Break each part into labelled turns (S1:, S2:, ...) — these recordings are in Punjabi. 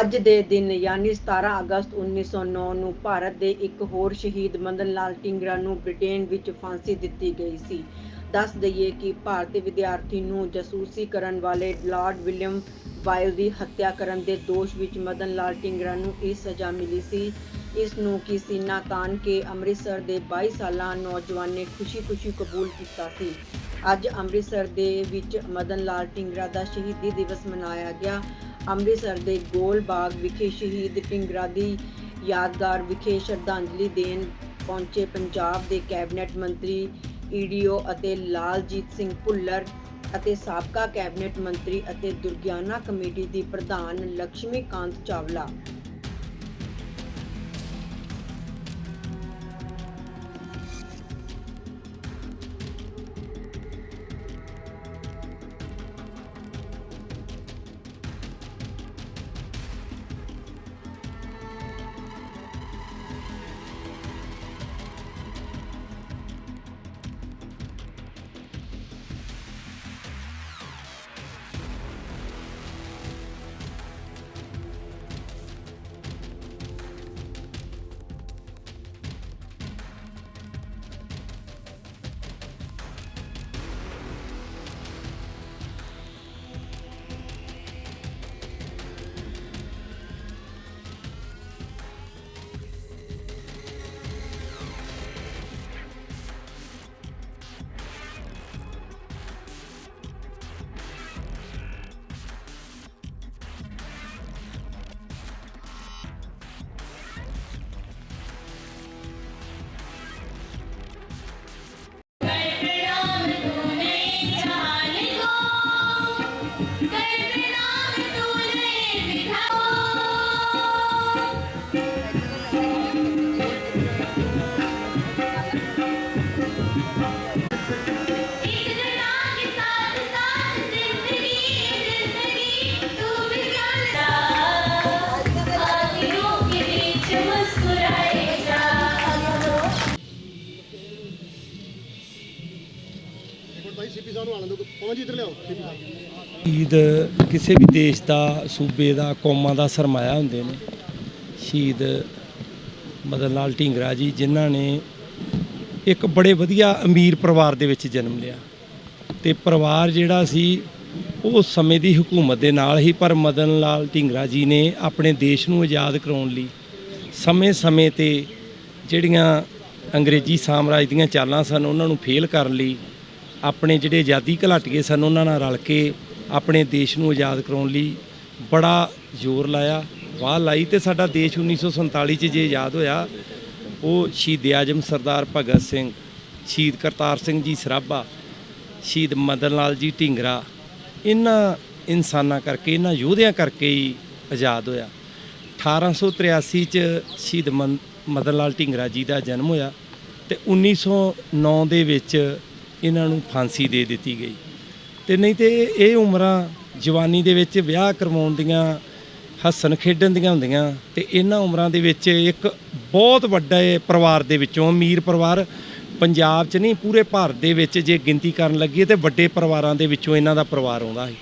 S1: ਅੱਜ ਦੇ ਦਿਨ ਯਾਨੀ 17 ਅਗਸਤ 1909 ਨੂੰ ਭਾਰਤ ਦੇ ਇੱਕ ਹੋਰ ਸ਼ਹੀਦ ਮਦਨ ਲਾਲ ਟਿੰਗਰਾ ਨੂੰ ਬ੍ਰਿਟੇਨ ਵਿੱਚ ਫਾਂਸੀ ਦਿੱਤੀ ਗਈ ਸੀ। ਦੱਸ ਦਈਏ ਕਿ ਭਾਰਤੀ ਵਿਦਿਆਰਥੀ ਨੂੰ ਜਾਸੂਸੀ ਕਰਨ ਵਾਲੇ ਲਾਰਡ ਵਿਲੀਅਮ ਵਾਇਲ ਦੀ ਹੱਤਿਆ ਕਰਨ ਦੇ ਦੋਸ਼ ਵਿੱਚ ਮਦਨ ਲਾਲ ਟਿੰਗਰਾ ਨੂੰ ਇਹ ਸਜ਼ਾ ਮਿਲੀ ਸੀ। ਇਸ ਨੂੰ ਕਿ ਸੀਨਾ ਤਾਨ ਕੇ ਅੰਮ੍ਰਿਤਸਰ ਦੇ 22 ਸਾਲਾ ਨੌਜਵਾਨ ਨੇ ਖੁਸ਼ੀ-ਖੁਸ਼ੀ ਕਬੂਲ ਕੀਤਾ ਸੀ। ਅੱਜ ਅੰਮ੍ਰਿਤਸਰ ਦੇ ਵਿੱਚ ਮਦਨ ਲਾਲ ਟਿੰਗਰਾ ਦਾ ਸ਼ਹੀਦੀ ਦਿਵਸ ਮਨਾਇਆ ਗਿਆ। ਅੰਮ੍ਰਿਤਸਰ ਦੇ ਗੋਲ ਬਾਗ ਵਿਖੇ ਸ਼ਹੀਦ ਟਿੰਗਰਾ ਦੀ ਯਾਦਗਾਰ ਵਿਖੇ ਸ਼ਰਧਾਂਜਲੀ ਦੇਣ ਪਹੁੰਚੇ ਪੰਜਾਬ ਦੇ ਕੈਬਨਿਟ ਮੰਤਰੀ ਈਡੀਓ ਅਤੇ ਲਾਲਜੀਤ ਸਿੰਘ ਭੁੱਲਰ ਅਤੇ ਸਾਬਕਾ ਕੈਬਨਿਟ ਮੰਤਰੀ ਅਤੇ ਦੁਰਗਿਆਨਾ ਕਮੇਟੀ ਦੀ ਪ੍ਰਧਾਨ ਲక్ష్ਮੀ ਕਾਂਤ ਚਾਵਲਾ।
S2: ਸ਼ਹੀਦ ਕਿਸੇ ਵੀ ਦੇਸ਼ ਦਾ, ਸੂਬੇ ਦਾ, ਕੌਮਾਂ ਦਾ ਸਰਮਾਇਆ ਹੁੰਦੇ ਨੇ। ਸ਼ਹੀਦ ਮਦਨ ਲਾਲ ਢੀਂਗਰਾ ਜੀ, ਜਿਨ੍ਹਾਂ ਨੇ ਇੱਕ ਬੜੇ ਵਧੀਆ ਅਮੀਰ ਪਰਿਵਾਰ ਦੇ ਵਿੱਚ ਜਨਮ ਲਿਆ। ਤੇ ਪਰਿਵਾਰ ਜਿਹੜਾ ਸੀ ਉਸ ਸਮੇਂ ਦੀ ਹਕੂਮਤ ਦੇ ਨਾਲ ਹੀ, ਪਰ ਮਦਨ ਲਾਲ ਢੀਂਗਰਾ ਜੀ ਨੇ ਆਪਣੇ ਦੇਸ਼ ਨੂੰ ਆਜ਼ਾਦ ਕਰਾਉਣ ਲਈ ਸਮੇਂ-ਸਮੇਂ ਤੇ ਜਿਹੜੀਆਂ ਅੰਗਰੇਜ਼ੀ ਸਾਮਰਾਜ ਦੀਆਂ ਚਾਲਾਂ ਸਨ, ਉਹਨਾਂ ਨੂੰ ਫੇਲ ਕਰਨ ਲਈ ਆਪਣੇ ਜਿਹੜੇ ਆਜ਼ਾਦੀ ਘੁਲਾਟੀਏ ਸਨ, ਉਹਨਾਂ ਨਾਲ ਰਲ ਕੇ ਆਪਣੇ ਦੇਸ਼ ਨੂੰ ਆਜ਼ਾਦ ਕਰਾਉਣ ਲਈ ਬੜਾ ਜ਼ੋਰ ਲਾਇਆ, ਵਾਹ ਲਾਈ ਤੇ ਸਾਡਾ ਦੇਸ਼ 1947 ਚ ਜੇ ਆਜ਼ਾਦ ਹੋਇਆ, ਉਹ ਸ਼ਹੀਦ ਆਜਮ ਸਰਦਾਰ ਭਗਤ ਸਿੰਘ, ਸ਼ਹੀਦ ਕਰਤਾਰ ਸਿੰਘ ਜੀ ਸਰਾਭਾ, ਸ਼ਹੀਦ ਮਦਨ ਲਾਲ ਜੀ ਢਿੰਗਰਾ, ਇਹਨਾਂ ਇਨਸਾਨਾਂ ਕਰਕੇ, ਇਹਨਾਂ ਯੋਧਿਆਂ ਕਰਕੇ ਹੀ ਆਜ਼ਾਦ ਹੋਇਆ। 1883 ਚ ਸ਼ਹੀਦ ਮਨ- ਮਦਨ ਲਾਲ ਢਿੰਗਰਾ ਜੀ ਦਾ ਜਨਮ ਹੋਇਆ ਤੇ 1909 ਦੇ ਵਿੱਚ ਇਹਨਾਂ ਨੂੰ ਫਾਂਸੀ ਦੇ ਦਿੱਤੀ ਗਈ। ਤੇ ਨਹੀਂ ਤੇ ਇਹ ਉਮਰਾਂ ਜਵਾਨੀ ਦੇ ਵਿੱਚ ਵਿਆਹ ਕਰਵਾਉਣ ਦੀਆਂ, ਹੱਸਣ ਖੇਡਣ ਦੀਆਂ ਹੁੰਦੀਆਂ, ਤੇ ਇਹਨਾਂ ਉਮਰਾਂ ਦੇ ਵਿੱਚ ਇੱਕ ਬਹੁਤ ਵੱਡੇ ਪਰਿਵਾਰ ਦੇ ਵਿੱਚੋਂ ਅਮੀਰ ਪਰਿਵਾਰ ਪੰਜਾਬ 'ਚ ਨਹੀਂ, ਪੂਰੇ ਭਾਰਤ ਦੇ ਵਿੱਚ ਜੇ ਗਿਣਤੀ ਕਰਨ ਲੱਗੀਏ ਤੇ ਵੱਡੇ ਪਰਿਵਾਰਾਂ ਦੇ ਵਿੱਚੋਂ ਇਹਨਾਂ ਦਾ ਪਰਿਵਾਰ ਆਉਂਦਾ ਹੈ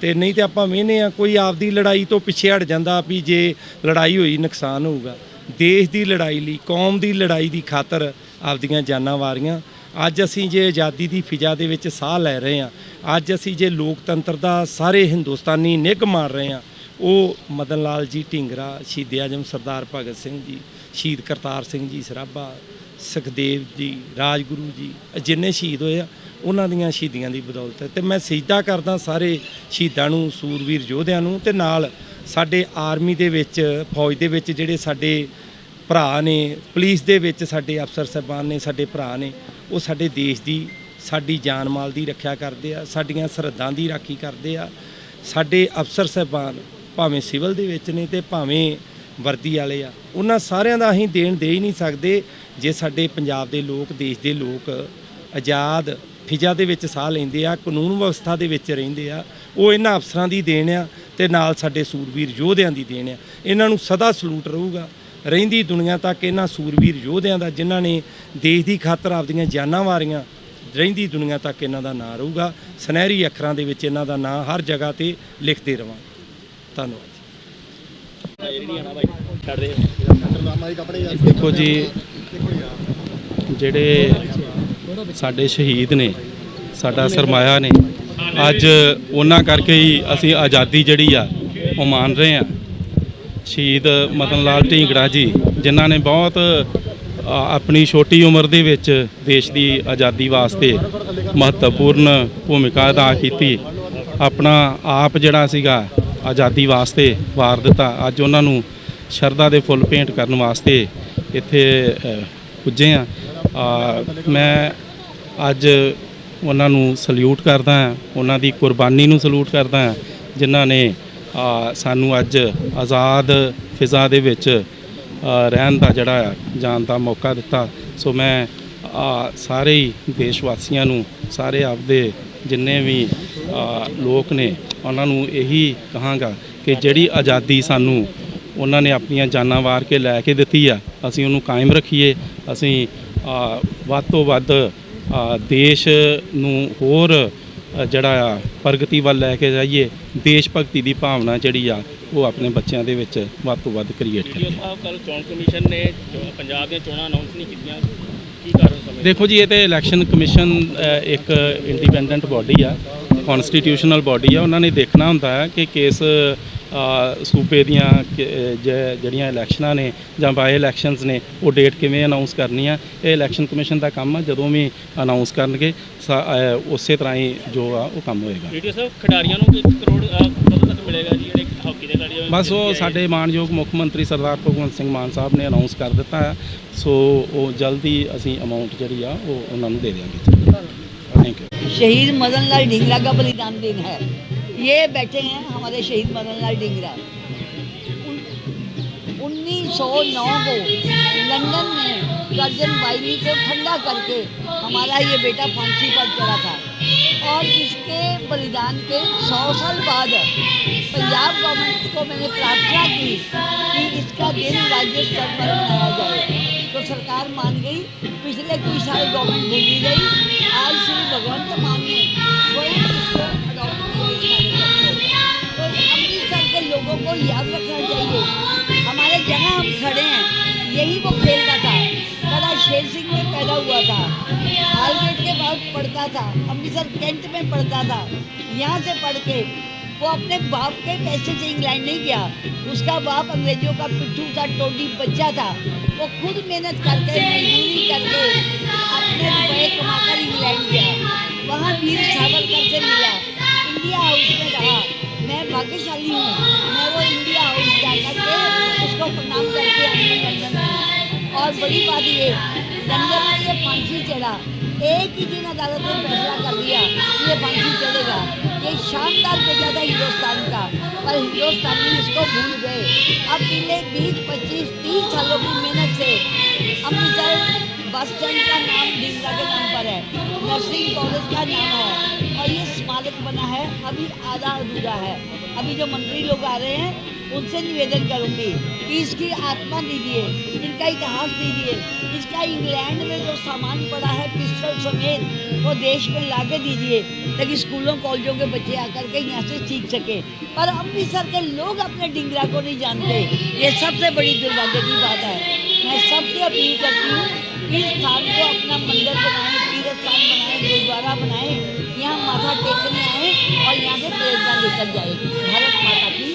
S2: ਤੇ ਨਹੀਂ ਤੇ ਆਪਾਂ ਵੇਖਨੇ ਆ ਕੋਈ ਆਪਦੀ ਲੜਾਈ ਤੋਂ ਪਿੱਛੇ ਹਟ ਜਾਂਦਾ ਵੀ ਜੇ ਲੜਾਈ ਹੋਈ ਨੁਕਸਾਨ ਹੋਊਗਾ। ਦੇਸ਼ ਦੀ ਲੜਾਈ ਲਈ, ਕੌਮ ਦੀ ਲੜਾਈ ਦੀ ਖਾਤਰ ਆਪਦੀਆਂ ਜਾਨਾਂ ਵਾਰੀਆਂ। ਅੱਜ ਅਸੀਂ ਜੇ ਆਜ਼ਾਦੀ ਦੀ ਫਿਜ਼ਾ ਦੇ ਵਿੱਚ ਸਾਹ ਲੈ ਰਹੇ ਹਾਂ, ਅੱਜ ਅਸੀਂ ਜੇ ਲੋਕਤੰਤਰ ਦਾ ਸਾਰੇ ਹਿੰਦੁਸਤਾਨੀ ਨਿੱਘ ਮਾਰ ਰਹੇ ਹਾਂ, ਉਹ ਮਦਨ ਲਾਲ ਜੀ ਢਿੰਗਰਾ, ਸ਼ਹੀਦ ਆਜਮ ਸਰਦਾਰ ਭਗਤ ਸਿੰਘ ਜੀ, ਸ਼ਹੀਦ ਕਰਤਾਰ ਸਿੰਘ ਜੀ ਸਰਾਭਾ, ਸੁਖਦੇਵ ਜੀ, ਰਾਜਗੁਰੂ ਜੀ ਜਿੰਨੇ ਸ਼ਹੀਦ ਹੋਏ ਆ, ਉਹਨਾਂ ਦੀਆਂ ਸ਼ਹੀਦੀਆਂ ਦੀ ਬਦੌਲਤ ਹੈ। ਤੇ ਮੈਂ ਸਜਦਾ ਕਰਦਾ ਸਾਰੇ ਸ਼ਹੀਦਾਂ ਨੂੰ, ਸੂਰਵੀਰ ਯੋਧਿਆਂ ਨੂੰ ਤੇ ਨਾਲ ਸਾਡੇ ਆਰਮੀ ਦੇ ਵਿੱਚ, ਫੌਜ ਦੇ ਵਿੱਚ ਜਿਹੜੇ ਸਾਡੇ ਭਰਾ ਨੇ, ਪੁਲਿਸ ਦੇ ਵਿੱਚ ਸਾਡੇ ਅਫਸਰ ਸਾਹਿਬਾਨ ਨੇ, ਸਾਡੇ ਭਰਾ ਨੇ ਉਹ ਸਾਡੇ ਦੇਸ਼ ਦੀ, ਸਾਡੀ ਜਾਨ ਮਾਲ ਦੀ ਰੱਖਿਆ ਕਰਦੇ ਆ, ਸਾਡੀਆਂ ਸਰਹੱਦਾਂ ਦੀ ਰਾਖੀ ਕਰਦੇ ਆ। ਸਾਡੇ ਅਫਸਰ ਸਾਹਿਬਾਨ ਭਾਵੇਂ ਸਿਵਲ ਦੇ ਵਿੱਚ ਨੇ ਤੇ ਭਾਵੇਂ ਵਰਦੀ ਵਾਲੇ ਆ, ਉਹਨਾਂ ਸਾਰਿਆਂ ਦਾ ਅਸੀਂ ਦੇਣ ਦੇ ਹੀ ਨਹੀਂ ਸਕਦੇ ਜੇ ਸਾਡੇ ਪੰਜਾਬ ਦੇ ਲੋਕ, ਦੇਸ਼ ਦੇ ਲੋਕ ਆਜ਼ਾਦ ਫਿਜ਼ਾ ਦੇ ਵਿੱਚ ਸਾਹ ਲੈਂਦੇ ਆ, ਕਾਨੂੰਨ ਵਿਵਸਥਾ ਦੇ ਵਿੱਚ ਰਹਿੰਦੇ ਆ, ਉਹ ਇਹਨਾਂ ਅਫਸਰਾਂ ਦੀ ਦੇਣ ਆ ਤੇ ਨਾਲ ਸਾਡੇ ਸੂਰਬੀਰ ਯੋਧਿਆਂ ਦੀ ਦੇਣ ਆ। ਇਹਨਾਂ ਨੂੰ ਸਦਾ ਸਲੂਟ ਰਹੂਗਾ। ਰਹਿੰਦੀ ਦੁਨੀਆ ਤੱਕ ਇਹਨਾਂ ਸੂਰਬੀਰ ਯੋਧਿਆਂ ਦਾ, ਜਿਨ੍ਹਾਂ ਨੇ ਦੇਸ਼ ਦੀ ਖਾਤਰ ਆਪਦੀਆਂ ਜਾਨਾਂ ਵਾਰੀਆਂ, ਰਹਿੰਦੀ ਦੁਨੀਆ ਤੱਕ ਇਹਨਾਂ ਦਾ ਨਾਂ ਰਹੂਗਾ। ਸੁਨਹਿਰੀ ਅੱਖਰਾਂ ਦੇ ਵਿੱਚ ਇਹਨਾਂ ਦਾ ਨਾਂ ਹਰ ਜਗ੍ਹਾ ਤੇ ਲਿਖਦੇ ਰਵਾਂ। ਧੰਨਵਾਦ
S3: ਦੇਖੋ ਜੀ, ਜਿਹੜੇ ਸਾਡੇ ਸ਼ਹੀਦ ਨੇ, ਸਾਡਾ ਸਰਮਾਇਆ ਨੇ, ਅੱਜ ਉਹਨਾਂ ਕਰਕੇ ਹੀ ਅਸੀਂ ਆਜ਼ਾਦੀ ਜਿਹੜੀ ਆ, ਉਹ ਮਾਣ ਰਹੇ ਆ ਸ਼ਹੀਦ ਮਦਨ ਲਾਲ ਢੀਂਗੜਾ ਜੀ, ਜਿਨ੍ਹਾਂ ਨੇ ਬਹੁਤ ਆਪਣੀ ਛੋਟੀ ਉਮਰ ਦੇ ਵਿੱਚ ਦੇਸ਼ ਦੀ ਆਜ਼ਾਦੀ ਵਾਸਤੇ ਮਹੱਤਵਪੂਰਨ ਭੂਮਿਕਾ ਅਦਾ ਕੀਤੀ। ਆਪਣਾ ਆਪ ਜਿਹੜਾ ਸੀਗਾ, ਆਜ਼ਾਦੀ ਵਾਸਤੇ ਵਾਰ ਦਿੱਤਾ। ਅੱਜ ਉਹਨਾਂ ਨੂੰ ਸ਼ਰਧਾ ਦੇ ਫੁੱਲ ਭੇਂਟ ਕਰਨ ਵਾਸਤੇ ਇੱਥੇ ਪੁੱਜੇ ਆ ਮੈਂ ਅੱਜ ਉਹਨਾਂ ਨੂੰ ਸਲੂਟ ਕਰਦਾ ਹਾਂ। ਉਹਨਾਂ ਦੀ ਕੁਰਬਾਨੀ ਨੂੰ ਸਲੂਟ ਕਰਦਾ ਹਾਂ, ਜਿਨ੍ਹਾਂ ਨੇ ਸਾਨੂੰ ਅੱਜ ਆਜ਼ਾਦ ਫਿਜ਼ਾ ਦੇ ਵਿੱਚ ਰਹਿਣ ਦਾ ਜਿਹੜਾ ਆ, ਜਾਣ ਦਾ ਮੌਕਾ ਦਿੱਤਾ। ਸੋ ਮੈਂ ਸਾਰੇ ਹੀ ਦੇਸ਼ ਵਾਸੀਆਂ ਨੂੰ, ਸਾਰੇ ਆਪਦੇ ਜਿੰਨੇ ਵੀ ਲੋਕ ਨੇ, ਉਹਨਾਂ ਨੂੰ ਇਹੀ ਕਹਾਂਗਾ ਕਿ ਜਿਹੜੀ ਆਜ਼ਾਦੀ ਸਾਨੂੰ ਉਹਨਾਂ ਨੇ ਆਪਣੀਆਂ ਜਾਨਾਂ ਵਾਰ ਕੇ ਲੈ ਕੇ ਦਿੱਤੀ ਆ, ਅਸੀਂ ਉਹਨੂੰ ਕਾਇਮ ਰੱਖੀਏ। ਅਸੀਂ ਵੱਧ ਤੋਂ ਵੱਧ ਦੇਸ਼ ਨੂੰ ਹੋਰ ਜਿਹੜਾ ਆ ਪ੍ਰਗਤੀ ਵੱਲ ਲੈ ਕੇ ਜਾਈਏ ਦੇਸ਼ ਭਗਤੀ ਦੀ ਭਾਵਨਾ ਜਿਹੜੀ ਆ ਉਹ ਆਪਣੇ ਬੱਚਿਆਂ ਦੇ ਵਿੱਚ ਵੱਧ ਤੋਂ ਵੱਧ ਕ੍ਰੀਏਟ ਕਰੀਏ।
S4: ਸਾਹਿਬ ਕੱਲ ਚੋਣ ਕਮਿਸ਼ਨ ਨੇ ਪੰਜਾਬ ਦੀਆਂ ਚੋਣਾਂ ਅਨਾਉਂਸ ਨਹੀਂ ਕੀਤੀਆਂ ਕੀ ਕਾਰਨ ਸਮਝਦੇ
S3: ਦੇਖੋ ਜੀ ਇਹ ਤੇ ਇਲੈਕਸ਼ਨ ਕਮਿਸ਼ਨ ਇੱਕ ਇੰਡੀਪੈਂਡੈਂਟ ਬਾਡੀ ਆ ਕਨਸਟੀਟਿਊਸ਼ਨਲ ਬਾਡੀ ਆ ਉਹਨਾਂ ਨੇ ਦੇਖਣਾ ਹੁੰਦਾ ਹੈ ਕਿ ਕੇਸ ਸੂਬੇ ਦੀਆਂ ਜਿਹੜੀਆਂ ਇਲੈਕਸ਼ਨਾਂ ਨੇ ਜਾਂ ਬਾਈ ਇਲੈਕਸ਼ਨਸ ਨੇ ਉਹ ਡੇਟ ਕਿਵੇਂ ਅਨਾਉਂਸ ਕਰਨੀ ਆ ਇਹ ਇਲੈਕਸ਼ਨ ਕਮਿਸ਼ਨ ਦਾ ਕੰਮ ਆ ਜਦੋਂ ਵੀ ਅਨਾਉਂਸ ਕਰਨਗੇ ਉਸੇ ਤਰ੍ਹਾਂ ਹੀ ਜੋ ਆ ਉਹ ਕੰਮ ਹੋਏਗਾ।
S4: ਖਿਡਾਰੀਆਂ ਨੂੰ
S3: ਬਸ ਉਹ ਸਾਡੇ ਮਾਨਯੋਗ ਮੁੱਖ ਮੰਤਰੀ ਸਰਦਾਰ ਭਗਵੰਤ ਸਿੰਘ ਮਾਨ ਸਾਹਿਬ ਨੇ ਅਨਾਉਂਸ ਕਰ ਦਿੱਤਾ ਹੈ ਸੋ ਉਹ ਜਲਦੀ ਅਸੀਂ ਅਮਾਉਂਟ ਜਿਹੜੀ ਆ ਉਹ ਉਹਨਾਂ ਨੂੰ ਦੇ ਦੇਵਾਂਗੇ ਥੈਂਕ ਯੂ
S5: ਸ਼ਹੀਦ ਮਦਨ ਲਾਲ ਢਿੰਗਲਾ ਦਾ ਬਲੀਦਾਨ ਦਿਨ ਹੈ। ये बैठे हैं हमारे शहीद मदन लाल ढींगरा उन्नीस सौ नौ को लंदन में कर्जन वायरी को ठंडा करके हमारा ये बेटा फांसी पर चढ़ा था। और इसके बलिदान के सौ साल बाद पंजाब गवर्नमेंट को मैंने प्रार्थना की कि इसका दिन राज्य स्तर पर मनाया जाए। तो सरकार मान गई, पिछले कुछ साल गवर्नमेंट भूली गई। आज श्री भगवंत मान हालगेट पढ़ता था, अमृतसर कैंट में पढ़ता था। यहाँ से पढ़ के वो अपने बाप के पैसे से इंग्लैंड नहीं गया। उसका बाप अंग्रेज़ों का पिट्ठू था टोडी बच्चा था। वो खुद मेहनत करके, मजदूरी करके अपने रुपए कमाकर इंग्लैंड गया। वहाँ वीर सावरकर से मिला। इंडिया हाउस में रहा। मैं भाग्यशाली हूँ। मैं वो इंडिया हाउस जाकर के उसको प्रणाम करके और बड़ी बात ये ये फांसी चढ़ा एक ही दिन अदालत ने फैसला कर दिया ये फांसी चढ़ेगा ये शानदार बेटा था हिंदुस्तान का, पर हिंदुस्तानी इसको भूल गए। अब पिछले बीस, पच्चीस, तीस सालों की मेहनत से अमृतसर बस स्टैंड का नाम ढींगरा के नाम पर है, नर्सिंग कॉलेज का नाम है, और ये स्मारक बना है। अभी आधा अधूरा है। अभी जो मंत्री लोग आ रहे हैं उनसे निवेदन करूँगी कि इसकी आत्मा दीजिए, इनका इतिहास दीजिए। इसका इंग्लैंड में जो सामान पड़ा है, पिस्टल समेत, वो देश में ला के दीजिए, ताकि स्कूलों, कॉलेजों के बच्चे आकर के यहाँ से सीख सके। पर अमृतसर के लोग अपने डिंगरा को नहीं जानते। ये सबसे बड़ी दुर्भाग्य की बात है। मैं सबसे अपील करती हूँ कि इस स्थान को अपना मंदिर बनाएँ तीर्थ स्थान बनाएँ, गुरुद्वारा बनाएँ। यहाँ माथा टेकने आए और यहाँ से प्रेरणा लेकर जाए। भारत माता की